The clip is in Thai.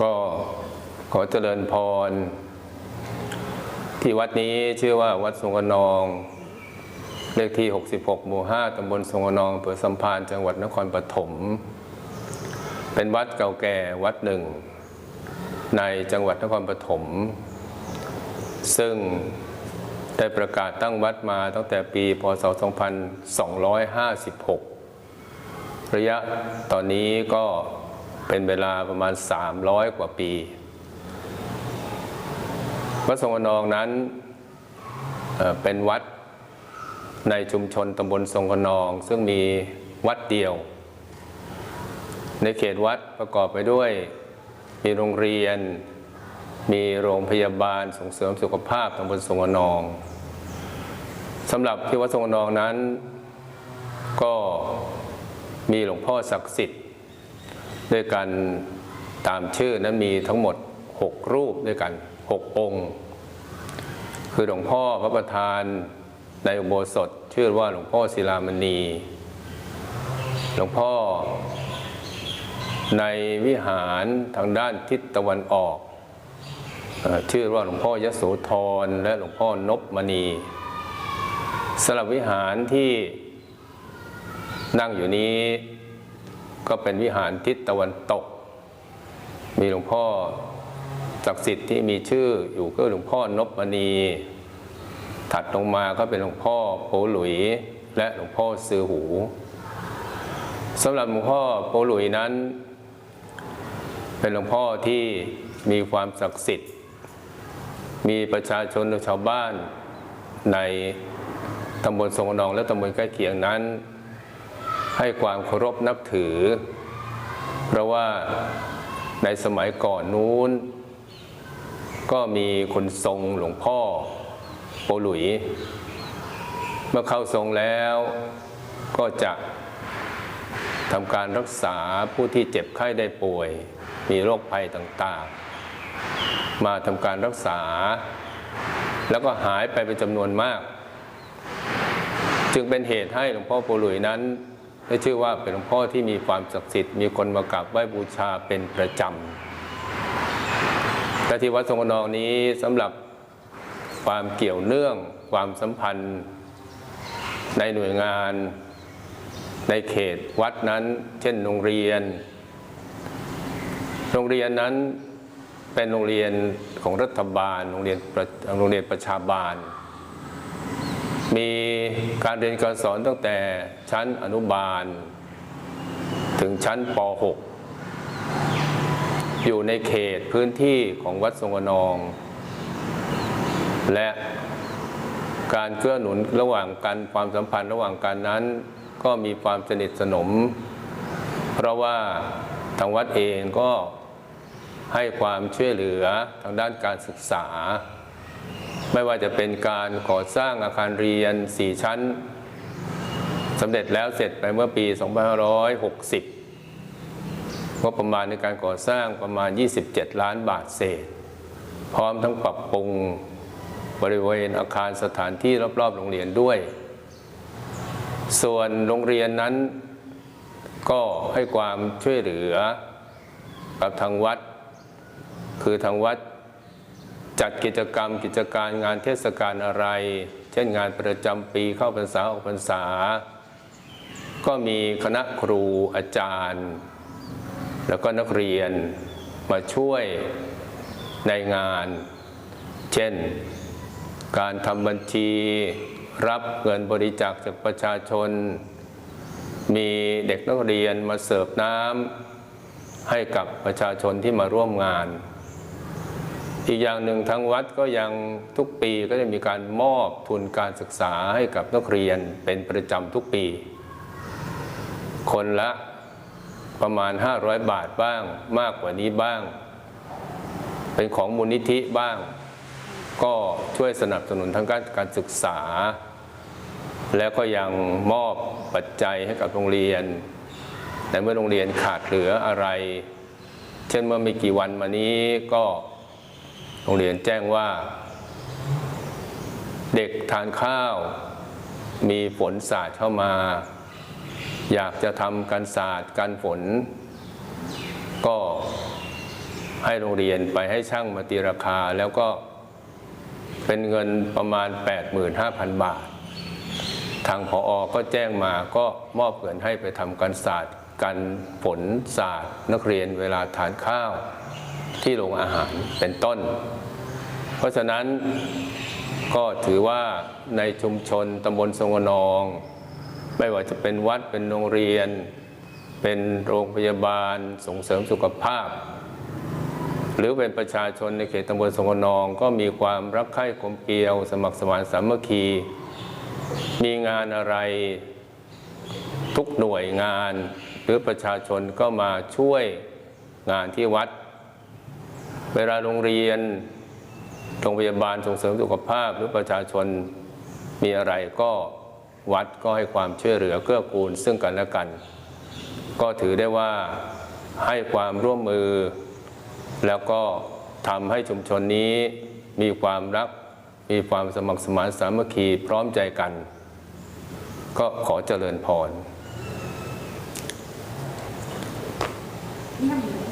ก็ขอเจริญพร ที่วัดนี้ชื่อว่าวัดสงขนอง เลขที่ 66 หมู่ 5 ตำบลสงขนองอำเภอสัมพันจังหวัดนครปฐม เป็นวัดเก่าแก่วัดหนึ่ง ในจังหวัดนครปฐม ซึ่งได้ประกาศตั้งวัดมาตั้งแต่ปี พศ 2256 ระยะตอนนี้ก็ เป็นเวลาประมาณ 300 กว่าปี วัดสงขนองนั้นเเป็นวัดในชุมชนตำบลสงขนอง ซึ่งมีวัดเดียว ในเขตวัดประกอบไปด้วย มีโรงเรียน มีโรงพยาบาลส่งเสริมสุขภาพตำบลสงขนองสำหรับที่วัดสงขนองนั้น ก็มีหลวงพ่อศักดิ์สิทธิ์ ด้วยกันตามชื่อนั้นมีทั้งหมด 6 รูปด้วยกัน 6 องค์ คือหลวงพ่อพระประธานในอุโบสถ ชื่อว่าหลวงพ่อศิลามณี หลวงพ่อ ในวิหารทางด้านทิศตะวันออก ชื่อว่าหลวงพ่อยโสธรและหลวงพ่อนบมณีสำหรับวิหารที่นั่งอยู่นี้ ก็เป็นวิหารทิศตะวันตก มีหลวงพ่อศักดิ์สิทธิ์ที่มีชื่ออยู่ก็หลวงพ่อนบมณี ถัดลงมาก็เป็นหลวงพ่อโปหลุย และหลวงพ่อซือหูสำหรับหลวงพ่อโปหลุยนั้น เป็นหลวงพ่อที่มีความศักดิ์สิทธิ์ มีประชาชนและชาวบ้านในตำบลสงนองและตำบลใกล้เคียงนั้น ให้ความเคารพนับถือ เพราะว่าในสมัยก่อนนู้น ก็มีคนทรงหลวงพ่อโปหลุย เมื่อเข้าทรงแล้วก็จะทำการรักษาผู้ที่เจ็บไข้ได้ป่วย มีโรคภัยต่างๆ มาทำการรักษา แล้วก็หายไปเป็นจำนวนมาก จึงเป็นเหตุให้หลวงพ่อโปหลุยนั้น ได้ชื่อว่าเป็นหลวงพ่อที่มีความศักดิ์สิทธิ์มีคนมากราบไหว้บูชาเป็นประจำแต่ที่วัดทรงนองนี้สำหรับความเกี่ยวเนื่องความสัมพันธ์ในหน่วยงานในเขตวัดนั้น เช่นโรงเรียน โรงเรียนนั้นเป็นโรงเรียนของรัฐบาล โรงเรียนโรงเรียนประชาบาล มีการเรียนการสอนตั้งแต่ชั้นอนุบาล ถึงชั้นป .6 อยู่ในเขตพื้นที่ของวัดทรงขนอง และการเกื้อหนุนระหว่างกันความสัมพันธ์ระหว่างกันนั้น ก็มีความสนิทสนม เพราะว่าทางวัดเองก็ให้ความช่วยเหลือทางด้านการศึกษา ไม่ว่าจะเป็นการก่อสร้างอาคารเรียน 4 ชั้นสำเร็จแล้วเสร็จไปเมื่อปี 2560งบประมาณในการก่อสร้างประมาณ 27 ล้านบาทเศษ พร้อมทั้งปรับปรุงบริเวณอาคารสถานที่รอบๆ โรงเรียนด้วย ส่วนโรงเรียนนั้นก็ให้ความช่วยเหลือกับทางวัด คือทางวัด จัดกิจกรรมกิจการงานเทศกาลอะไร เช่นงานประจำปีเข้าพรรษาออกพรรษา ก็มีคณะครูอาจารย์ แล้วก็นักเรียนมาช่วยในงาน เช่น การทำบัญชีรับเงินบริจาคจากประชาชน มีเด็กนักเรียนมาเสิร์ฟน้ำให้กับประชาชนที่มาร่วมงาน อีกอย่างหนึ่งทางวัดก็ยังทุกปีก็จะมีการมอบทุนการศึกษาให้กับนักเรียนเป็นประจำทุกปี คนละประมาณ 500 บาทบ้างมากกว่านี้บ้าง เป็นของมูลนิธิบ้าง ก็ช่วยสนับสนุนทางการการศึกษา แล้วก็ยังมอบปัจจัยให้กับโรงเรียนแต่เมื่อโรงเรียนขาดเหลืออะไร เช่นเมื่อไม่กี่วันมานี้ก็ รงเรียนแจ้งว่า เด็กทานข้าว มีฝนสาดเข้ามา อยากจะทำการสาดการฝน ก็ให้โรงเรียนไปให้ช่างมาตีราคาแล้วก็เป็นเงินประมาณ 85,000 บาท ทางพออก็แจ้งมาก็มอบเงินให้ไปทำการศาสตร์การฝนศาสตร์นักเรียนเวลาทานข้าว ที่โรงอาหารเป็นต้น เพราะฉะนั้นก็ถือว่าในชุมชนตำบลทรงนอง ไม่ว่าจะเป็นวัดเป็นโรงเรียน เป็นโรงพยาบาลส่งเสริมสุขภาพ หรือเป็นประชาชนในเขตตำบลสงนอง ก็มีความรักใคร่กลมเกลียว สมัครสมานสามัคคี มีงานอะไรทุกหน่วยงาน หรือประชาชนก็มาช่วยงานที่วัด เวลาโรงเรียน โรงพยาบาลส่งเสริมสุขภาพหรือประชาชนมีอะไรก็วัดก็ให้ความช่วยเหลือเกื้อกูลซึ่งกันและกัน ก็ถือได้ว่าให้ความร่วมมือ แล้วก็ทำให้ชุมชนนี้มีความรัก มีความสมัครสมานสามัคคีพร้อมใจกัน ก็ขอเจริญพรเยี่ย